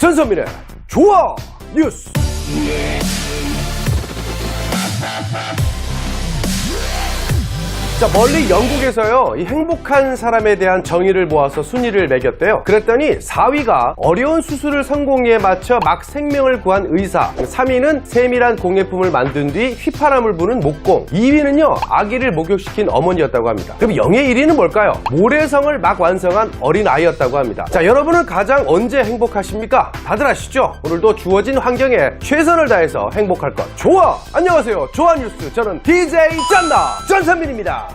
전선민의 좋아 뉴스 자, 멀리 영국에서요, 이 행복한 사람에 대한 정의를 모아서 순위를 매겼대요. 그랬더니 4위가 어려운 수술을 성공에 맞춰 막 생명을 구한 의사, 3위는 세밀한 공예품을 만든 뒤 휘파람을 부는 목공, 2위는요, 아기를 목욕시킨 어머니였다고 합니다. 그럼 영예 1위는 뭘까요? 모래성을 막 완성한 어린아이였다고 합니다. 자, 여러분은 가장 언제 행복하십니까? 다들 아시죠? 오늘도 주어진 환경에 최선을 다해서 행복할 것. 좋아! 안녕하세요. 좋아 뉴스. 저는 DJ 짠나 전선민입니다.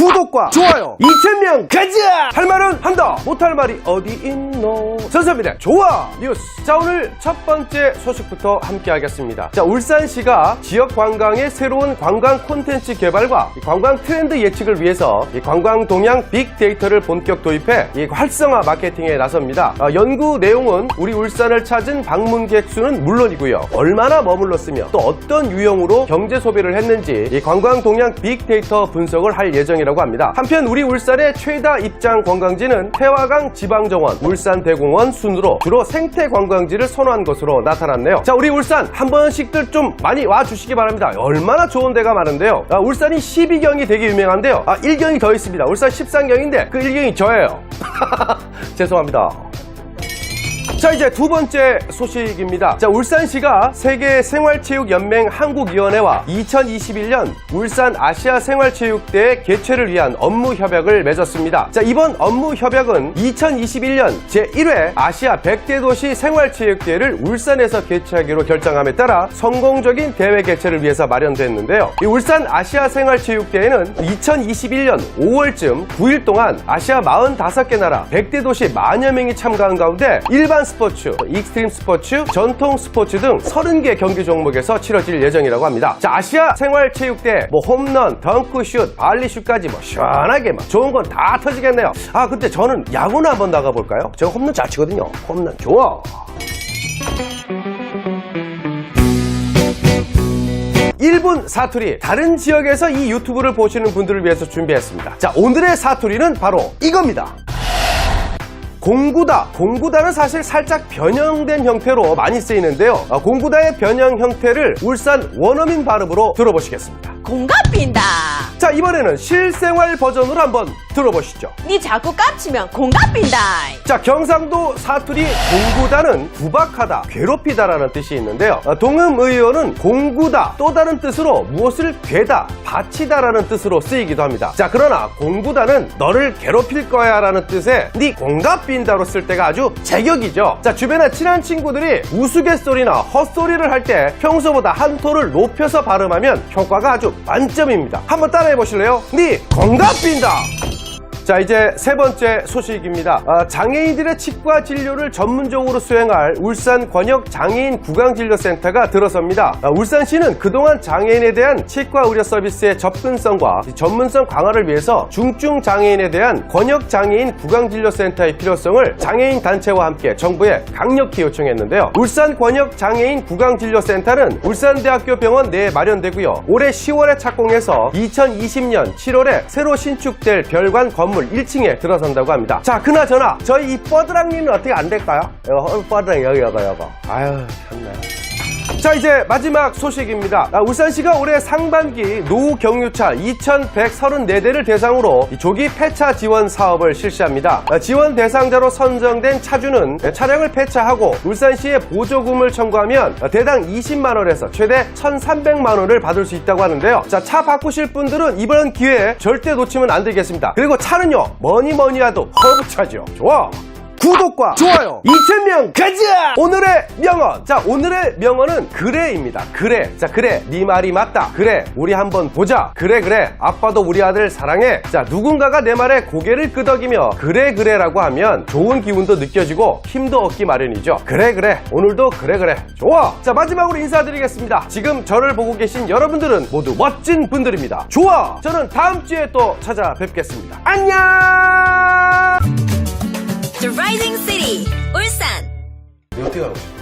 구독과 좋아요. 2,000명 가자! 할 말은 한다 못할 말이 어디 있노? 전선민의 좋아 뉴스. 자 오늘 첫 번째 소식부터 함께 하겠습니다. 자 울산시가 지역 관광의 새로운 관광 콘텐츠 개발과 이 관광 트렌드 예측을 위해서 이 관광 동향 빅데이터를 본격 도입해 이 활성화 마케팅에 나섭니다. 어, 연구 내용은 우리 울산을 찾은 방문객 수는 물론이고요. 얼마나 머물렀으며 또 어떤 유형으로 경제 소비를 했는지 이 관광 동향 빅데이터 분석을 할 예정이라고 합니다. 한편 우리 울산의 최다 입장 관광지는 태화강 지방정원, 울산대공원 순으로 주로 생태 관광지를 선호한 것으로 나타났네요. 자, 우리 울산 한 번씩들 좀 많이 와 주시기 바랍니다. 얼마나 좋은 데가 많은데요. 아, 울산이 12경이 되게 유명한데요. 아, 1경이 더 있습니다. 울산 13경인데 그 1경이 저예요. 죄송합니다. 자 이제 두 번째 소식입니다. 자 울산시가 세계 생활체육연맹 한국위원회와 2021년 울산 아시아 생활체육대회 개최를 위한 업무 협약을 맺었습니다. 자 이번 업무 협약은 2021년 제1회 아시아 100대 도시 생활체육대회를 울산에서 개최하기로 결정함에 따라 성공적인 대회 개최를 위해서 마련됐는데요. 이 울산 아시아 생활체육대회는 2021년 5월쯤 9일 동안 아시아 45개 나라 100대 도시 만여 명이 참가한 가운데 일반 스포츠, 익스트림 스포츠, 전통 스포츠 등 30개 경기 종목에서 치러질 예정이라고 합니다. 자, 아시아 생활체육대 뭐 홈런, 덩크슛, 발리슛까지 뭐 시원하게 막 좋은 건 다 터지겠네요. 아, 근데 저는 야구나 한번 나가볼까요? 제가 홈런 잘 치거든요. 홈런 좋아. 일분 사투리 다른 지역에서 이 유튜브를 보시는 분들을 위해서 준비했습니다. 자 오늘의 사투리는 바로 이겁니다. 공구다. 공구다는 사실 살짝 변형된 형태로 많이 쓰이는데요. 아, 공구다의 변형 형태를 울산 원어민 발음으로 들어보시겠습니다. 공갑빈다. 자 이번에는 실생활 버전으로 한번 들어보시죠. 니 자꾸 깝치면 공갑빈다. 자, 경상도 사투리 공구다는 구박하다, 괴롭히다라는 뜻이 있는데요. 어, 동음 의어는 공구다, 또 다른 뜻으로 무엇을 괴다, 바치다라는 뜻으로 쓰이기도 합니다. 자, 그러나 공구다는 너를 괴롭힐 거야 라는 뜻의 네 공갑빈다로 쓸 때가 아주 제격이죠. 자, 주변에 친한 친구들이 우스갯소리나 헛소리를 할 때 평소보다 한 톤을 높여서 발음하면 효과가 아주 만점입니다. 한번 따라해 보실래요? 네 공갑빈다! 자 이제 세 번째 소식입니다. 아, 장애인들의 치과 진료를 전문적으로 수행할 울산 권역 장애인 구강진료센터가 들어섭니다. 아, 울산시는 그동안 장애인에 대한 치과 의료 서비스의 접근성과 전문성 강화를 위해서 중증 장애인에 대한 권역 장애인 구강진료센터의 필요성을 장애인 단체와 함께 정부에 강력히 요청했는데요. 울산 권역 장애인 구강진료센터는 울산대학교 병원 내에 마련되고요. 올해 10월에 착공해서 2020년 7월에 새로 신축될 별관 건물 1층에 들어선다고 합니다. 자, 그나저나 저희 이 뻐드랑님은 어떻게 안 될까요? 이거 뻐드랑 여기 여기 여기. 아유, 참네. 자 이제 마지막 소식입니다. 아, 울산시가 올해 상반기 노후 경유차 2,134대를 대상으로 이 조기 폐차 지원 사업을 실시합니다. 아, 지원 대상자로 선정된 차주는 차량을 폐차하고 울산시에 보조금을 청구하면 대당 20만 원에서 최대 1,300만 원을 받을 수 있다고 하는데요. 자, 차 바꾸실 분들은 이번 기회에 절대 놓치면 안 되겠습니다. 그리고 차는요 뭐니 뭐니 해도 허브차죠. 좋아. 구독과 좋아요. 2,000명 가자! 오늘의 명언. 자 오늘의 명언은 그래입니다. 그래. 자 그래. 네 말이 맞다. 그래. 우리 한번 보자. 그래 그래. 아빠도 우리 아들 사랑해. 자 누군가가 내 말에 고개를 끄덕이며 그래 그래라고 하면 좋은 기운도 느껴지고 힘도 얻기 마련이죠. 그래 그래. 오늘도 그래 그래. 좋아. 자 마지막으로 인사드리겠습니다. 지금 저를 보고 계신 여러분들은 모두 멋진 분들입니다. 좋아. 저는 다음 주에 또 찾아뵙겠습니다. 안녕 The Rising City, 울산. 어떻게 하고 싶어? 공갑빈다. 아, 안 돼!